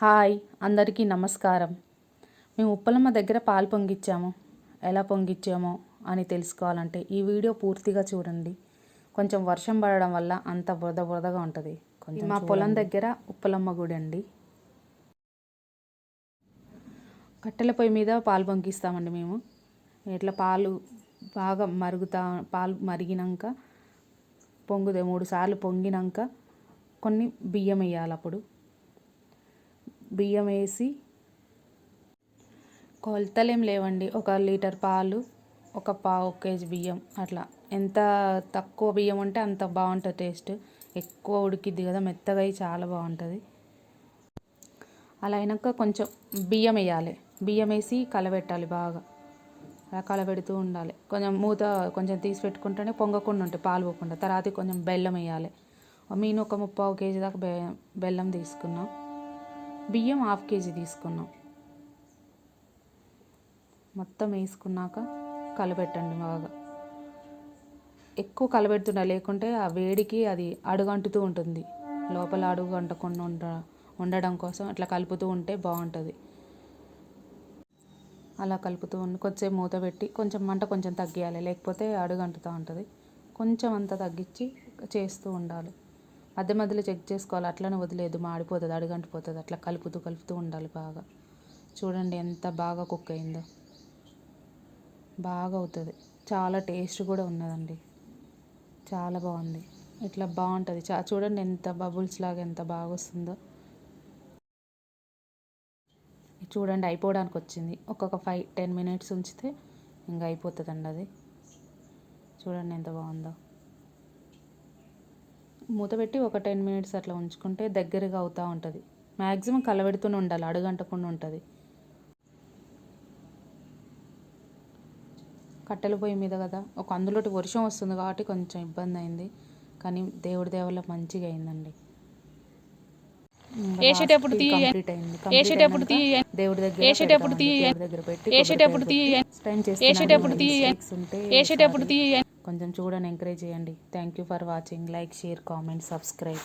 Hi అందరికీ నమస్కారం. మేము ఉప్పలమ్మ దగ్గర పాలు పొంగిచ్చాము. ఎలా పొంగిచ్చామో అని తెలుసుకోవాలంటే ఈ వీడియో పూర్తిగా చూడండి. కొంచెం వర్షం పడడం వల్ల అంత బురద బురదగా ఉంటుంది. కొంచెం మా పొలం దగ్గర ఉప్పలమ్మ గుడి అండి. కట్టెల పొయ్యి మీద పాలు పొంగిస్తామండి మేము. ఇట్లా పాలు బాగా మరుగుతా పాలు మరిగినాక పొంగుదే మూడు సార్లు పొంగినాక కొన్ని బియ్యం వేయాలి అప్పుడు. బియ్యం వేసి కొలతలేం లేవండి. ఒక లీటర్ పాలు ఒక పావు కేజీ బియ్యం అట్లా. ఎంత తక్కువ బియ్యం ఉంటే అంత బాగుంటుంది టేస్ట్. ఎక్కువ ఉడికిద్ది కదా మెత్తగా అయి చాలా బాగుంటుంది. అలా అయినాక కొంచెం బియ్యం వేయాలి. బియ్యం వేసి కలబెట్టాలి బాగా. అలా కలబెడుతూ ఉండాలి. కొంచెం మూత కొంచెం తీసి పెట్టుకుంటేనే పొంగకుండా ఉంటాయి పాలు పోకుండా. తర్వాత కొంచెం బెల్లం వేయాలి. నేను ఒక ముప్పావు కేజీ దాకా బె బెల్లం తీసుకున్నాం. బియ్యం హాఫ్ కేజీ తీసుకున్నాం. మొత్తం వేసుకున్నాక కలబెట్టండి బాగా. ఎక్కువ కలబెడుతుండాలి లేకుంటే ఆ వేడికి అది అడుగంటుతూ ఉంటుంది. లోపల అడుగు అంటకుండా ఉండ ఉండడం కోసం అట్లా కలుపుతూ ఉంటే బాగుంటుంది. అలా కలుపుతూ ఉండి కొంచెం మూత పెట్టి కొంచెం మంట కొంచెం తగ్గియాలి లేకపోతే అడుగంటుతూ ఉంటుంది. కొంచెం అంత తగ్గించి చేస్తూ ఉండాలి. మధ్య మధ్యలో చెక్ చేసుకోవాలి. అట్లనే వదిలేదు. మాడిపోతుంది అడుగంటిపోతుంది. అట్లా కలుపుతూ కలుపుతూ ఉండాలి బాగా. చూడండి ఎంత బాగా కుక్ అయిందో. బాగా అవుతుంది. చాలా టేస్ట్ కూడా ఉన్నదండి. చాలా బాగుంది. ఇట్లా బాగుంటుంది. చా చూడండి ఎంత బబుల్స్ లాగా ఎంత బాగా వస్తుందో. చూడండి అయిపోవడానికి వచ్చింది. ఒక్కొక్క ఫైవ్ టెన్ మినిట్స్ ఉంచితే ఇంకా అయిపోతుందండి అది. చూడండి ఎంత బాగుందో. మూత పెట్టి ఒక టెన్ మినిట్స్ అట్లా ఉంచుకుంటే దగ్గరగా అవుతూ ఉంటుంది. మ్యాక్సిమం కలబెడుతూనే ఉండాలి అడుగంటకుండా ఉంటుంది. కట్టెల పొయ్యి మీద కదా ఒక అందులోటి వర్షం వస్తుంది కాబట్టి కొంచెం ఇబ్బంది అయింది. కానీ దేవుడి దేవల్ల మంచిగా అయిందండి. వేసేటప్పుడు తీయ కంప్లీట్ అయింది. వేసేటప్పుడు తీయ దేవుడి దగ్గర వేసేటప్పుడు దగ్గర పెట్టి వేసేటప్పుడు వేసేటప్పుడు కొంచెం చూడండి ఎంకరేజ్ చేయండి. Thank you for watching like share comment subscribe